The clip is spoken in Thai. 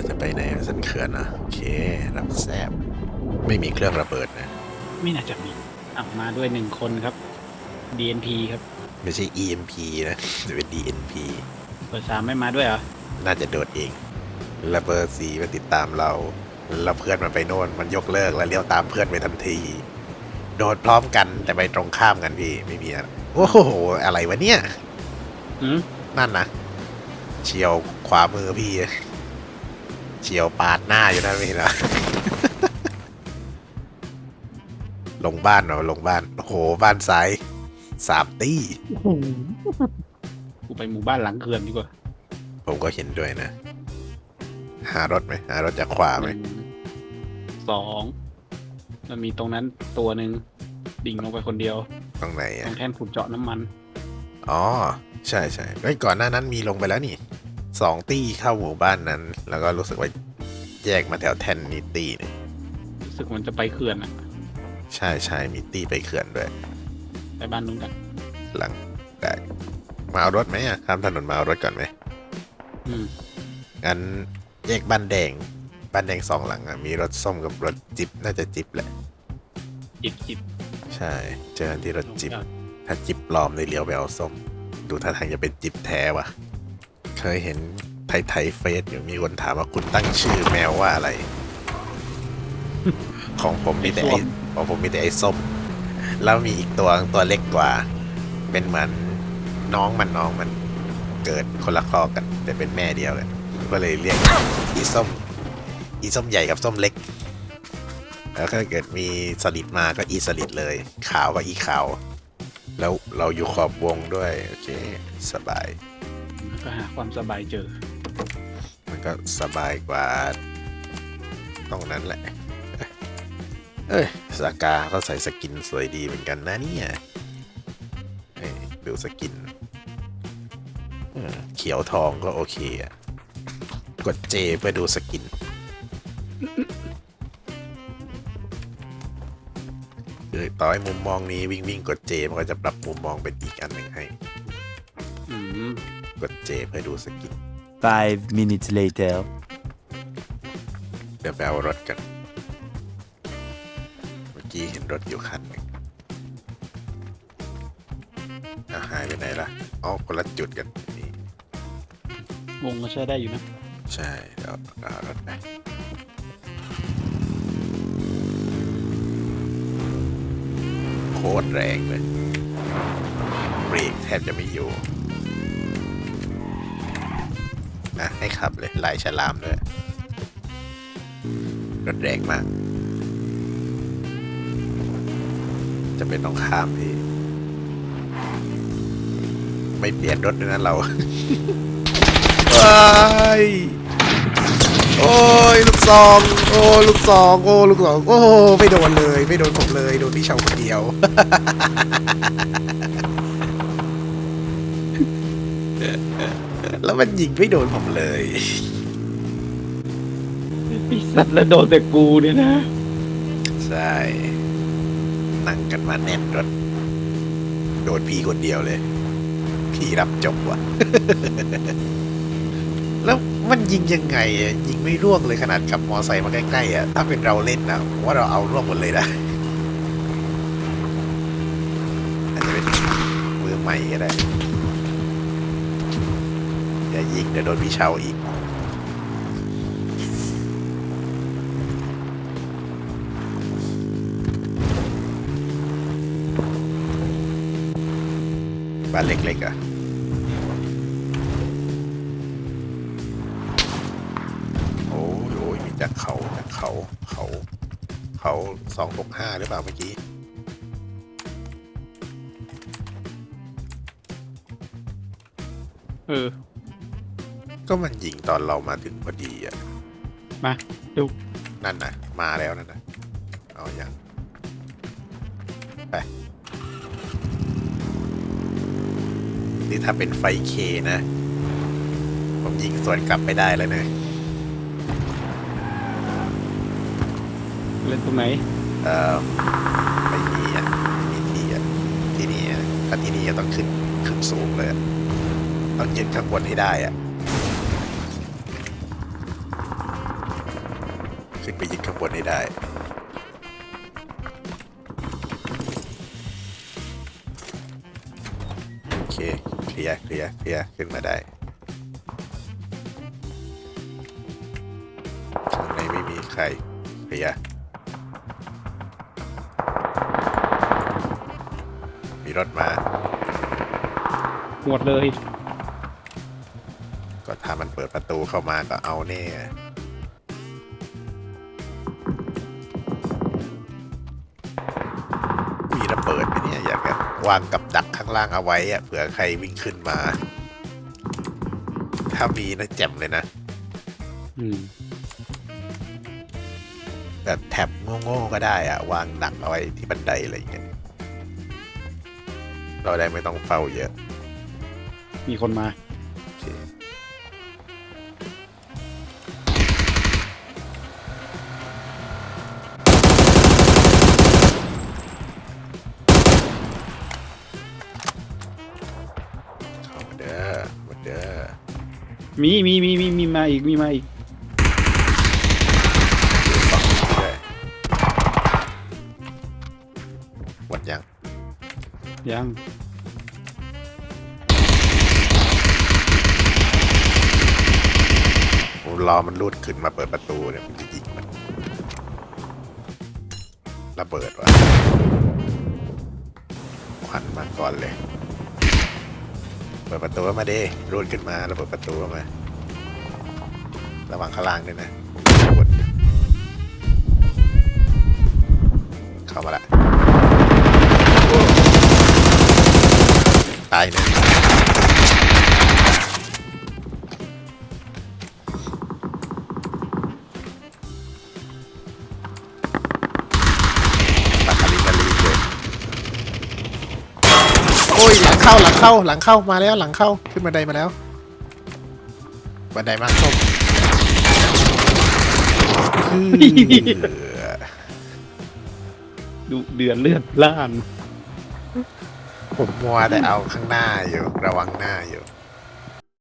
เราจะไปไหนสันเขื่อนอะโอเครับแซบไม่มีเครื่องระเบิดนะ ไม่น่าจะมีอะมาด้วยหนึ่งคนครับ DNP ครับ ไม่ใช่ EMP นะจะเป็น DNP เบอร์สามไม่มาด้วยเหรอ น่าจะโดดเองแล้วเบอร์สีมาติดตามเราแล้วเพื่อนมันไปโน่นมันยกเลิกแล้วเลี้ยวตามเพื่อนไปทันที โดดพร้อมกันแต่ไปตรงข้ามกันพี่ไม่มีอะไรโอ้โหอะไรวะเนี่ยอืม นั่นนะเฉียวขวามือพี่ เฉียวปาดหน้าอยู่นั่นไม่เห็นเหรอ ลงบ้านเหรอลงบ้าน โอ้โห บ้านซ้ายสามตี้ กูไปหมู่บ้านหลังเขื่อนดีกว่าผมก็เห็นด้วยนะ หารถไหมหารถจากขวาไหม หนึ่งสองแล้วมีตรงนั้นตัวหนึ่งดิ่งลงไปคนเดียว ตรงไหนตรอะ งแท่นขุดเจาะน้ำมัน อ๋อ ใช่ใช่เฮ้ยก่อนหน้านั้นมีลงไปแล้วนี่ สองตี้เข้าหมู่บ้านนั้น แล้วก็รู้สึกว่าแยกมาแถวแทนนิตี้หนึงรู้สึกมันจะไปเขื่อนอะใช่ใช่มีตี้ไปเขื่อนด้วย ไปบ้านนู้นกันหลังได้มาเอารถไหมอะข้ามถนนมาเอารถก่อนไหมอืมงั้นแยกบ้านแดงบ้านแดงสองหลังอะมีรถส้มกับรถจิบน่าจะจิบแหละจิบจิบใช่ เจอกันที่รถจิบลงถ้าจิบปลอมในเลี้ยวไปเอาส้ม ดูท่าทางจะเป็นจิบแท้ว่ะ เคยเห็นไทยไทยเฟสอยู่มีคนถามว่าคุณตั้งชื่อแมวว่าอะไร ของผมมีแต่ไอ้ของผมมีแต่ไอ้ส้ม แล้วมีอีกตัวตัวเล็กกว่า เป็นเหมือนน้องมันน้องมันเกิดคนละครอบกัน แต่เป็นแม่เดียวกันก็เลยเรียกอีส้ม อีส้มใหญ่กับส้มเล็ก แล้วถ้าเกิดมีสลิดมาก็อีสลิดเลย ขาวก็อีขาว แล้วเราอยู่ขอบวงด้วย โอเค สบาย ก็หาความสบายเจอ มันก็สบายกว่าตรงนั้นแหละ เอ้ยสากาเขาใส่สกินสวยดีเหมือนกันนะเนี่ยเอ้ยดูสกินเออเขียวทองก็โอเคอะกดเจเพื่อดูสกิน คือต่อให้มุมมองนี้วิ่งวิ่งกดเจมันก็จะปรับมุมมองเป็นอีกอันหนึ่งให้ อืม กดเจเพื่อดูสกิน Five minutes later. เดี๋ยวไปเอารถกัน เมื่อกี้เห็นรถอยู่คันหนึ่งอะหายไปไหนล่ะอ๋อคนละจุดกันนี่วงก็ใช้ได้อยู่นะ ใช่เดี๋ยวเอารถไป โคตรแรงเลยเบรกแทบจะไม่อยู่ นะให้ขับเลยลายฉลามด้วยรถแรงมาก จะเป็นต้องข้ามพี่ไม่เปลี่ยนรถด้วยนะเราว้ายโอ้ยลูกซองโอ้ลูกซองโอ้ลูกซองโอ้ไม่โดนเลย ไม่โดนผมเลยโดนพี่เชาวคนเดียว แล้วมันยิงไม่โดนผมเลยไอสัตว์แล้วโดนแต่กูเนี่ยนะ ใช่นั่งกันมาแน่นรถโดนพี่คนเดียวเลย พี่รับจบว่ะ แล้วมันยิงยังไงอะยิงไม่ร่วงเลยขนาดขับมอไซค์มาใกล้ๆอะถ้าเป็นเราเล่นนะผมว่าเราเอาร่วงหมดเลยนะอาจจะเป็นมือใหม่ก็ได้ อย่ายิงเดี๋ยวโดนพี่เชาอีก บ้านเล็กๆอะโอ้ยโอ้ยมีจากเขาจากเขาเขาเขาสองหกห้าหรือเปล่าเมื่อกี้เออ ก็มันยิงตอนเรามาถึงพอดีอะ มาดูนั่นนะมาแล้วนั่นนะเอาอย่างไปนี่ถ้าเป็นไฟเคนะ ผมยิงสวนกลับไม่ได้แล้วนะเล่นตรงไหนเออไม่มีอะไม่มีที่อะที่นี่อะถ้าที่นี่จะต้องขึ้นขึ้นสูงเลยอะต้องยืนข้างบนให้ได้อะ ขึ้นไปยึดข้างบนให้ได้ โอเค เคลียร์เคลียร์เคลียร์ขึ้นมาได้ข้างในไม่มีใคร เคลียร์มีรถมาหมดเลย ก็ถ้ามันเปิดประตูเข้ามาก็เอาแน่ มีระเบิดไหมเนี่ยอยากจะวางกับดักข้างล่างเอาไว้อะเผื่อใครวิ่งขึ้นมา ถ้ามีนะแจ่มเลยนะอืมแบบแท็บโง่ๆก็ได้อะวางดักเอาไว้ที่บันไดอะไรอย่างเงี้ยเราได้ไม่ต้องเฝ้าเยอะ มีคนมา มีมีมีมีมีมาอีกมีมาอีกดูฝั่งนี้ด้วยหมดยังยังผมรอมันรูดขึ้นมาเปิดประตูเนี่ยมันจะยิงมันระเบิดว่ะควันมาก่อนเลย เปิดประตูมาดิรูดขึ้นมาแล้วเปิดประตูมา ระวังข้างล่างด้วยนะเข้ามาละตายเนี่ย อ้ยหลังเข้าหลังเข้าหลังเข้ามาแล้วหลังเข้าขึ้นบันไดมาแล้วบันไดมาส้มคือดูเดือนเลือดล้าน ผมมัวแต่เอาข้างหน้าอยู่ ระวังหน้าอยู่